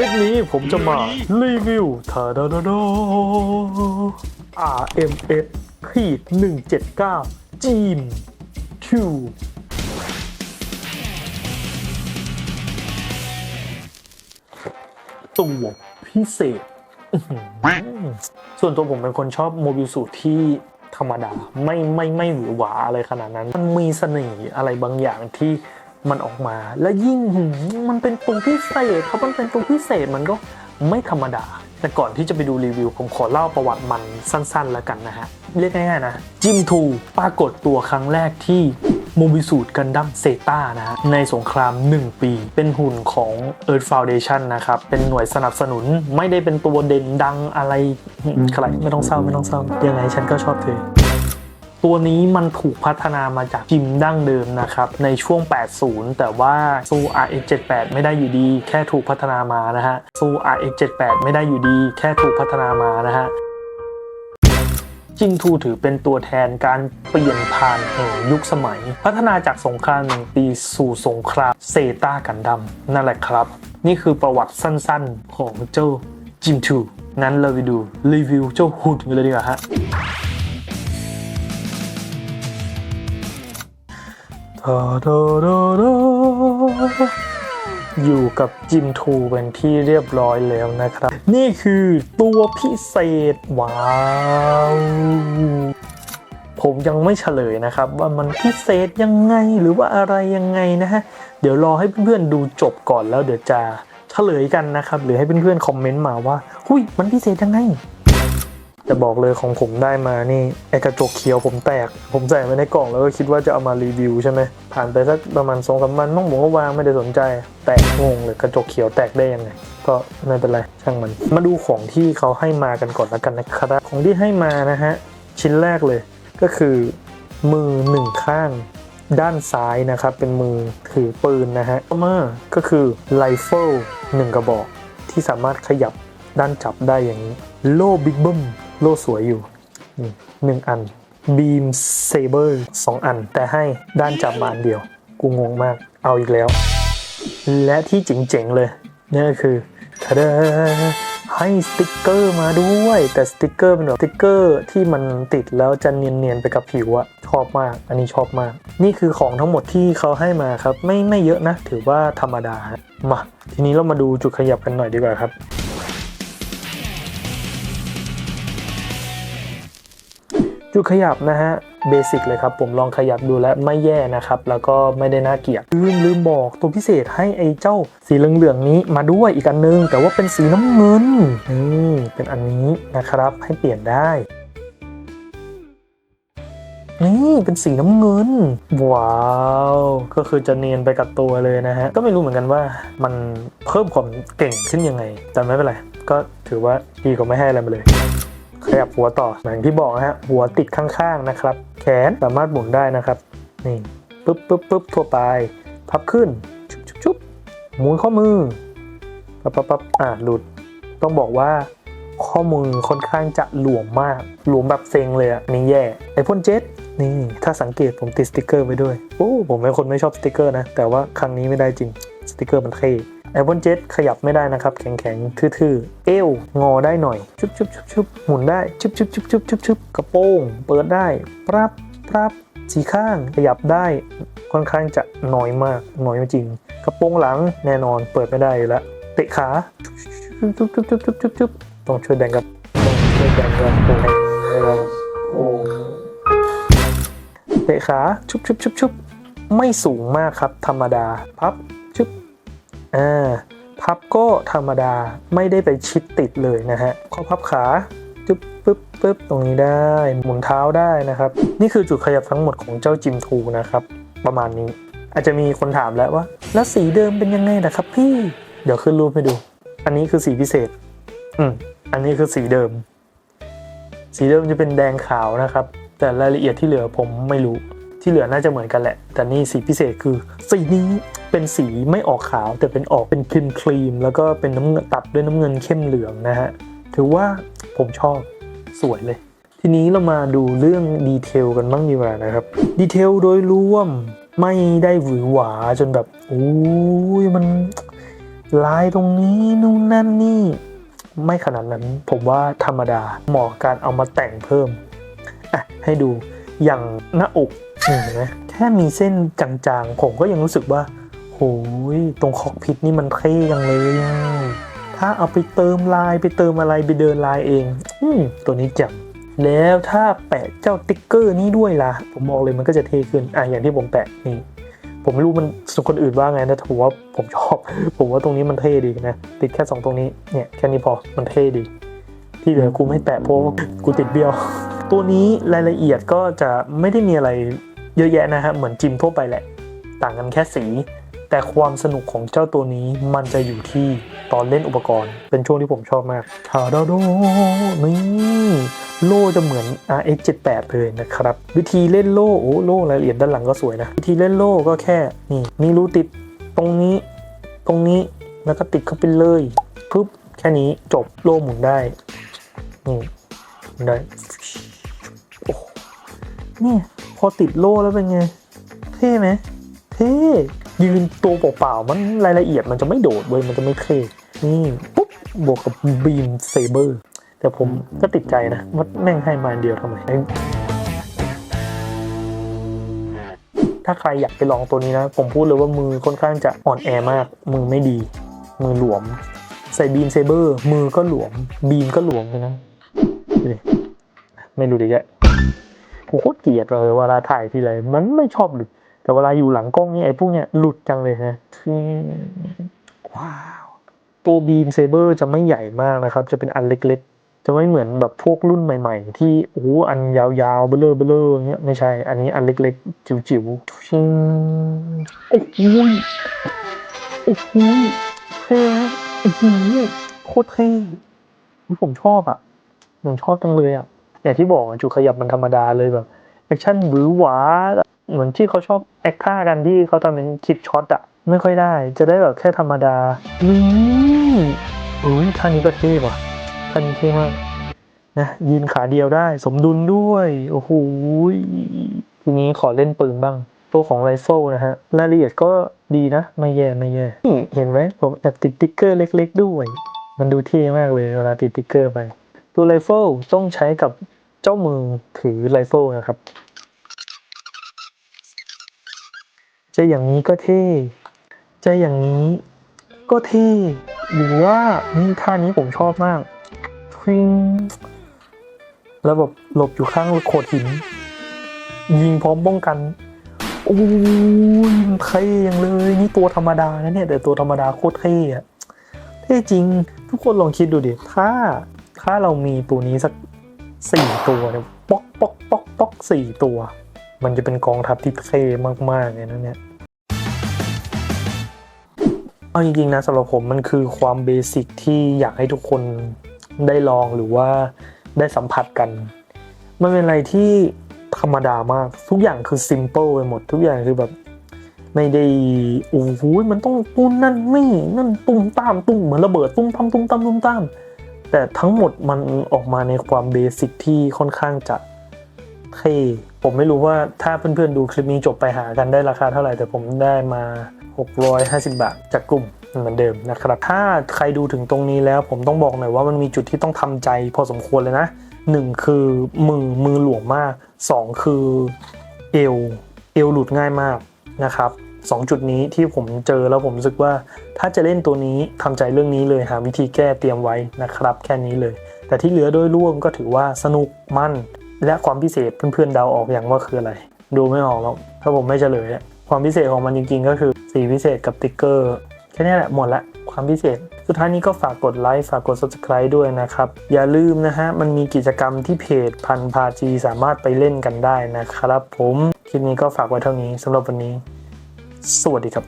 ลิปนี้ผมจะมารีวิวทาดาดาดา RMS ขีด179 จีน2ตัวพิเศษ ส่วนตัวผมเป็นคนชอบโมบิลสูทที่ธรรมดา ไม่ไม่ไม่หวือหวาอะไรขนาดนั้น มันมีเสน่ห์อะไรบางอย่างที่ มันออกมา และยิ่งมันเป็นตัวพิเศษเพรามันเป็นตัวพิเศษมันก็ไม่ธรรมดา แต่ก่อนที่จะไปดูรีวิว ผมขอเล่าประวัติมันสั้นๆแล้วกันนะฮะ เรียกง่ายๆนะ จิมทูปรากฏตัวครั้งแรกที่โมบิสูดกันดั้มเซตานะฮะในสงคราม 1 ปี เป็นหุ่นของ Earth Foundation นะครับ เป็นหน่วยสนับสนุนไม่ได้เป็นตัวเด่นดังอะไรใครไม่ต้องเศร้าไม่ต้องเศร้ายังไงฉันก็ชอบเธอ ตัวนี้มันถูกพัฒนามาจากจิมดั้งเดิมนะครับ ในช่วง 80 แต่ว่าสู้ RX78 ไม่ได้อยู่ดี แค่ถูกพัฒนามานะฮะสู้ RX78 ไม่ได้อยู่ดี แค่ถูกพัฒนามานะฮะจิมทูถือเป็นตัวแทนการเปลี่ยนผ่านแห่งยุคสมัย พัฒนาจากสงครามหนึ่งปีสู่สงครามเซตากันดัมนั่นแหละครับ นี่คือประวัติสั้นๆของเจ้าจิมทูงั้นเราไปดูรีวิวเจ้าหุ่นกันเลยดีกว่าฮะ ทาดาดาดอยู่กับจิมทูเป็นที่เรียบร้อยแล้วนะครับ นี่คือตัวพิเศษ ว้าว ผมยังไม่เฉลยนะครับ ว่ามันพิเศษยังไงหรือว่าอะไรยังไงนะฮะ เดี๋ยวรอให้เพื่อนๆดูจบก่อนแล้วเดี๋ยวจะเฉลยกันนะครับ หรือให้เพื่อนๆคอมเมนต์มาว่า หุยมันพิเศษยังไง แต่บอกเลยของผมได้มานี่ไอกระจกเขียวผมแตก ผมใส่ไว้ในกล่องแล้วก็คิดว่าจะเอามารีวิวใช่ไหมผ่านไปสักประมาณสองสามวันน้องผมก็วางไม่ได้สนใจ แตกงงเลยกระจกเขียวแตกได้ยังไงก็ไม่เป็นไรช่างมัน มาดูของที่เขาให้มากันก่อนแล้วกันนะครับของที่ให้มานะฮะชิ้นแรกเลยก็คือมือหนึ่งข้างด้านซ้ายนะครับ เป็นมือถือปืนนะฮะต่อมาก็คือไรเฟิลหนึ่งกระบอกที่สามารถขยับด้านจับได้อย่างนี้ โล่บิ๊กบิ้ม โล่สวยอยู่หนึ่งอันบีมเซเบอร์สองอัน แต่ให้ด้านจับมาอันเดียว กูงงมากเอาอีกแล้ว และที่เจ๋งๆเลยนี่ก็คือทะเดให้สติกเกอร์มาด้วย แต่สติกเกอร์เป็นแบบสติกเกอร์ที่มันติดแล้วจะเนียนๆไปกับผิวอะชอบมาก อันนี้ชอบมาก นี่คือของทั้งหมดที่เขาให้มาครับ ไม่ไม่เยอะนะ ถือว่าธรรมดา มา ทีนี้เรามาดูจุดขยับกันหน่อยดีกว่าครับ จุดขยับนะฮะเบสิกเลยครับ ผมลองขยับดูแล้วไม่แย่นะครับ แล้วก็ไม่ได้น่าเกลียดลืมลืมบอกตัวพิเศษให้ไอ้เจ้าสีเหลืองๆนี้มาด้วยอีกอันนึง แต่ว่าเป็นสีน้ำเงินนี่เป็นอันนี้นะครับให้เปลี่ยนได้นี่เป็นสีน้ำเงิน ว้าว ก็คือจะเนียนไปกับตัวเลยนะฮะ ก็ไม่รู้เหมือนกันว่ามันเพิ่มความเก่งขึ้นยังไง แต่ไม่เป็นไร ก็ถือว่าดีกว่าไม่ให้อะไรมาเลย ขยับหัวต่ออย่างที่บอกนะฮะหัวติดข้างๆนะครับ แขนสามารถหมุนได้นะครับนี่ปึ๊บปึ๊บปึ๊บทั่วไป พับขึ้นชุบชุบชุบหมุนข้อมือปั๊บปั๊บปั๊บอ่าหลุด ต้องบอกว่าข้อมือค่อนข้างจะหลวมมาก หลวมแบบเซ็งเลยอะนี่แย่ไอพ่นเจ็ตนี่ถ้าสังเกตผมติดสติกเกอร์ไว้ด้วยโอ้ผมเป็นคนไม่ชอบสติกเกอร์นะ แต่ว่าครั้งนี้ไม่ได้จริงสติกเกอร์มันเท่ ไอพ่นเจ็ตขยับไม่ได้นะครับ แข็งๆ ทื่อๆ เอวงอได้หน่อย ชุบชุบชุบชุบหมุนได้ชุบชุบชุบชุบชุบชุบกระโปรงเปิดได้ปรับปรับสีข้างขยับได้ค่อนข้างจะน้อยมากน้อยจริง กระโปรงหลังแน่นอนเปิดไม่ได้แล้วเตะขาชุบชุบชุบชุบชุบชุบต้องช่วยแบ่งกับต้องช่วยแบ่งกับโอ้โอ้เตะขาชุบชุบชุบชุบไม่สูงมากครับ ธรรมดาพับชุบ อ่าพับก็ธรรมดาไม่ได้ไปชิดติดเลยนะฮะข้อพับขาจุ๊บปึ๊บปึ๊บตรงนี้ได้หมุนเท้าได้นะครับ นี่คือจุดขยับทั้งหมดของเจ้าจิมทูนะครับ ประมาณนี้ อาจจะมีคนถามแล้วว่า แล้วสีเดิมเป็นยังไงนะครับพี่ เดี๋ยวขึ้นรูปให้ดู อันนี้คือสีพิเศษ อืมอันนี้คือสีเดิม สีเดิมจะเป็นแดงขาวนะครับ แต่รายละเอียดที่เหลือผมไม่รู้ ที่เหลือน่าจะเหมือนกันแหละ แต่นี่สีพิเศษคือ สีนี้เป็นสีไม่ออกขาว แต่เป็นออกเป็นครีมครีมแล้วก็เป็นน้ำเงินตัดด้วยน้ำเงินเข้มเหลืองนะฮะ ถือว่าผมชอบสวยเลย ทีนี้เรามาดูเรื่องดีเทลกันบ้างดีกว่านะครับ ดีเทลโดยรวมไม่ได้หวือหวาจนแบบโอ้ยมันลายตรงนี้นู่นนั่นนี่ไม่ขนาดนั้นผมว่าธรรมดาเหมาะการเอามาแต่งเพิ่มอะให้ดูอย่างหน้าอก เห็นไหมแค่มีเส้นจางๆ ผมก็ยังรู้สึกว่าโหยตรงคอกพิษนี่มันเท่ยังเลยอะถ้าเอาไปเติมลายไปเติมอะไรไปเดินลายเอง อืมตัวนี้จ่มแล้วถ้าแปะเจ้าติ๊กเกอร์นี้ด้วยล่ะ ผมบอกเลยมันก็จะเท่ขึ้นอะอย่างที่ผมแปะนี่ผมไม่รู้มันส่วนคนอื่นว่าไงนะแต่ผมว่าผมชอบ ผมว่าตรงนี้มันเท่ดีนะ ติดแค่สองตรงนี้เนี่ยแค่นี้พอมันเท่ดี ที่เหลือกูไม่แปะเพราะกูติดเบี้ยว ตัวนี้รายละเอียดก็จะไม่ได้มีอะไร เยอะแยะนะฮะเหมือนจิมทั่วไปแหละ ต่างกันแค่สี แต่ความสนุกของเจ้าตัวนี้มันจะอยู่ที่ตอนเล่นอุปกรณ์ เป็นช่วงที่ผมชอบมากทาดาโดนี่โล่จะเหมือน RX 78เลยนะครับ วิธีเล่นโล่โอ้โล่รายละเอียดด้านหลังก็สวยนะ วิธีเล่นโล่ก็แค่นี่มีรูติดตรงนี้ ตรงนี้แล้วก็ติดเข้าไปเลยปุ๊บแค่นี้จบโล่หมุนได้นี่ได้โอ้เนี่ย พอติดโล่แล้วเป็นไง เท่ไหมเท่ยืนตัวเปล่าๆมันรายละเอียดมันจะไม่โดดเว้ยมันจะไม่เท่นี่ปุ๊บบวกกับบีมเซเบอร์ แต่ผมก็ติดใจนะว่าแม่งให้มาเดียวทำไม ถ้าใครอยากไปลองตัวนี้นะ ผมพูดเลยว่ามือค่อนข้างจะอ่อนแอมาก มือไม่ดี มือหลวม ใส่บีมเซเบอร์ มือก็หลวม บีมก็หลวมเลยนะ ไม่รู้ดิแก ผมโคตรเกลียดเลยเวลาถ่ายทีไรมันไม่ชอบหลุด แต่เวลาอยู่หลังกล้องนี่ไอ้พวกเนี้ยหลุดจังเลยฮะว้าวตัวบีมเซเบอร์จะไม่ใหญ่มากนะครับ จะเป็นอันเล็กๆ จะไม่เหมือนแบบพวกรุ่นใหม่ ๆ ที่โอ้โหอันยาวๆเบลอเบลออย่างเงี้ยไม่ใช่ อันนี้อันเล็กๆ จิ๋วๆชิงโอ้โหโอ้โหเท่ไหมโอ้โหโคตรเท่อุ๊ยผมชอบอะผมชอบจังเลยอะ อย่างที่บอกจุดขยับมันธรรมดาเลยแบบแอคชั่นหวือหวาเหมือนที่เขาชอบแอคท่ากันที่เขาทำเป็นคิดช็อตอะไม่ค่อยได้ จะได้แบบแค่ธรรมดานี่อุ้ยท่านี้ก็เท่ว่ะท่านี้เท่มากนะยืนขาเดียวได้ สมดุลด้วย โอ้โหทีนี้ขอเล่นปืนบ้าง ตัวของไรเฟิลนะฮะ รายละเอียดก็ดีนะ ไม่แย่ไม่แย่ เห็นไหมผมแอบติดติ๊กเกอร์เล็ก ๆ ด้วย มันดูเท่มากเลยเวลาติดติ๊กเกอร์ไป ตัวไรเฟิลต้องใช้กับเจ้ามือถือไรเฟิลนะครับ จะอย่างนี้ก็เท่จะอย่างนี้ก็เท่หรือว่านี่ท่านี้ผมชอบมากฟิงแล้วแบบหลบอยู่ข้างโขดหิน ยิงพร้อมป้องกันโอ้ยมันเท่ยังเลย นี่ตัวธรรมดานะเนี่ยแต่ตัวธรรมดาโคตรเท่อะเท่จริง ทุกคนลองคิดดูดิ ถ้า ถ้าเรามีตัวนี้สักสี่ตัวเนี่ยป๊อกป๊อกป๊อกป๊อกสี่ตัว มันจะเป็นกองทัพที่เท่มากๆเลยนะเนี่ยเอาจริงๆนะสำหรับผมมันคือความเบสิกที่อยากให้ทุกคนได้ลองหรือว่าได้สัมผัสกัน มันเป็นอะไรที่ธรรมดามาก ทุกอย่างคือซิมเ l ิลไปหมด ทุกอย่างคือแบบไม่ได้โอ้โหมันต้องตุ้นนั่นนี่นั่นตุ้มตามตุ้มเหมือนระเบิดตุ้มตามตุ้มตามตุ้มตาม แต่ทั้งหมดมันออกมาในความเบสิกที่ค่อนข้างจะเท่ผมไม่รู้ว่าถ้าเพื่อนๆดูคลิปนี้จบไปหากันได้ราคาเท่าไหร่แต่ผมได้มา 650 บาทจากกลุ่มเหมือนเดิมนะครับ ถ้าใครดูถึงตรงนี้แล้วผมต้องบอกหน่อยว่ามันมีจุดที่ต้องทำใจพอสมควรเลยนะหนึ่งคือมือมือหลวมมากสองคือเอวเอวหลุดง่ายมากนะครับ สองจุดนี้ที่ผมเจอแล้วผมรู้สึกว่า ถ้าจะเล่นตัวนี้ทำใจเรื่องนี้เลยหาวิธีแก้เตรียมไว้นะครับ แค่นี้เลย แต่ที่เหลือโดยรวมก็ถือว่าสนุกมันและความพิเศษเพื่อนๆเดาออกอย่างว่าคืออะไร ดูไม่ออกแล้วถ้าผมไม่เฉลยความพิเศษของมันจริงๆ ก็คือสีพิเศษกับติ๊กเกอร์แค่นี้แหละหมดละความพิเศษ สุดท้ายนี้ก็ฝากกดไลค์ฝากกด subscribe ด้วยนะครับ อย่าลืมนะฮะ มันมีกิจกรรมที่เพจพันพาจีสามารถไปเล่นกันได้นะครับผม คลิปนี้ก็ฝากไว้เท่านี้สำหรับวันนี้ สวัสดีครับ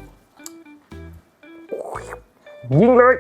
ยิงเลย